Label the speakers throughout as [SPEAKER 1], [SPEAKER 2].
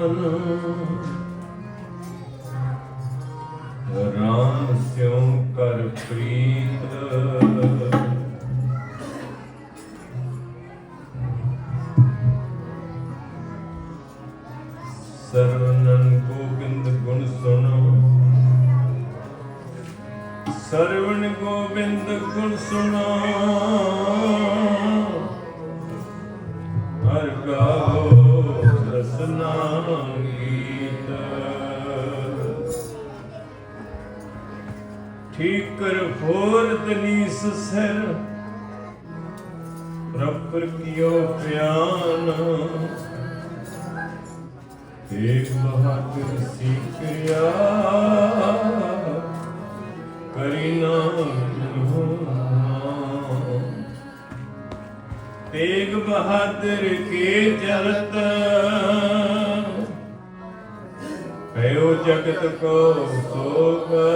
[SPEAKER 1] Ramanam. ਠੀਕ ਕਰ ਹੋਰ ਤਨੀਸ ਸਿਰ। ਰੱਬਰ ਕੀਓ ਪਿਆਨ ਤੇਗ ਮਹਾਤਿਰ ਸਿਖਿਆ ਕਰਿਨਾ ਤੇਗ ਬਹਾਦਰ ਕੇ ਜਲਤ ਪਇਓ ਜਗਤ ਕੋ ਸੋਗਾ।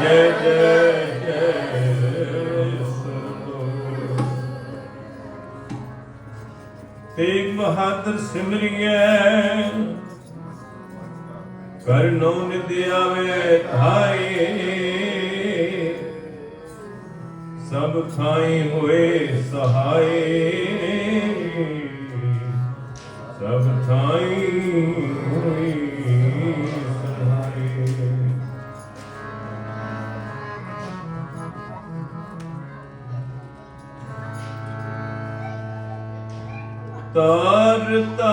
[SPEAKER 1] ਜੈ ਜੈ ਤੇਗ ਬਹਾਦਰ ਸਿਮਰਿਐ ਕਰਨੋ ਨਿਦਿਆਵੇ ਧਾਏ ਸਭ ਖਾਈ ਹੋਏ ਸਹਾਈ। ਤਾਰਤਾ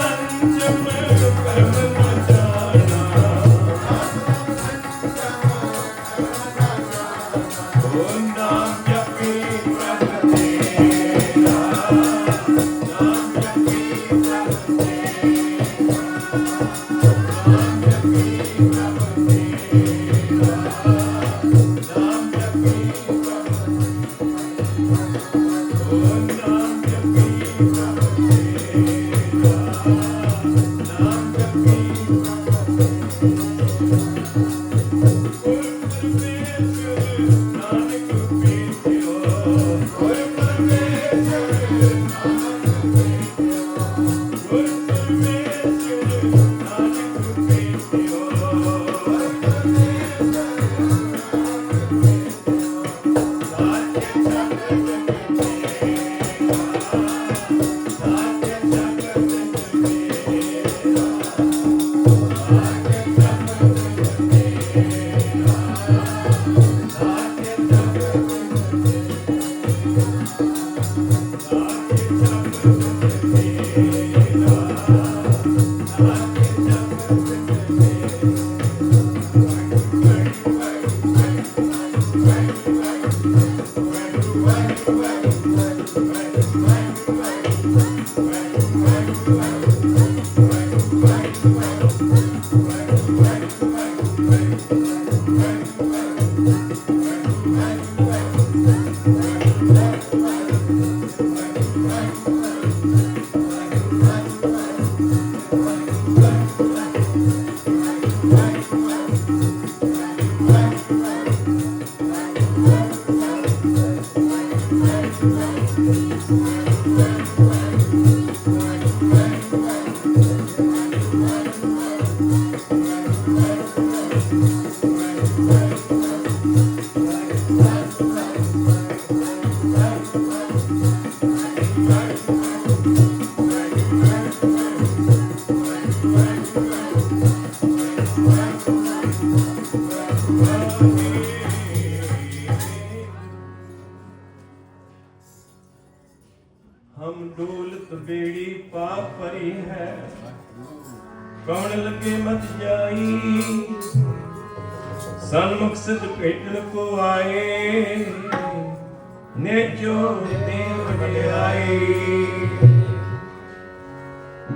[SPEAKER 1] Bye. ਭੇਟਣ ਕੋ ਆਏ ਨੇ ਜੋ ਦੇ ਵਡਿਆਈ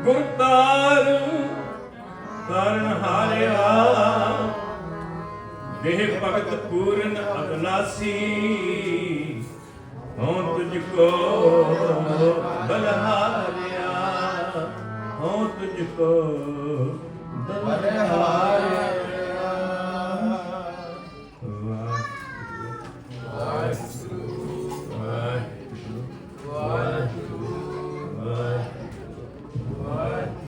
[SPEAKER 1] ਗੁਰਤਾਰ ਕਰਨ ਹਾਰਿਆ, ਦੇਹ ਭਗਤ ਪੂਰਨ ਅਬਨਾਸੀ। ਹਉ ਤੁਝ ਕੋ ਬਲਹਾਰਿਆ ਹਉ ਤੁਝ ਕੋ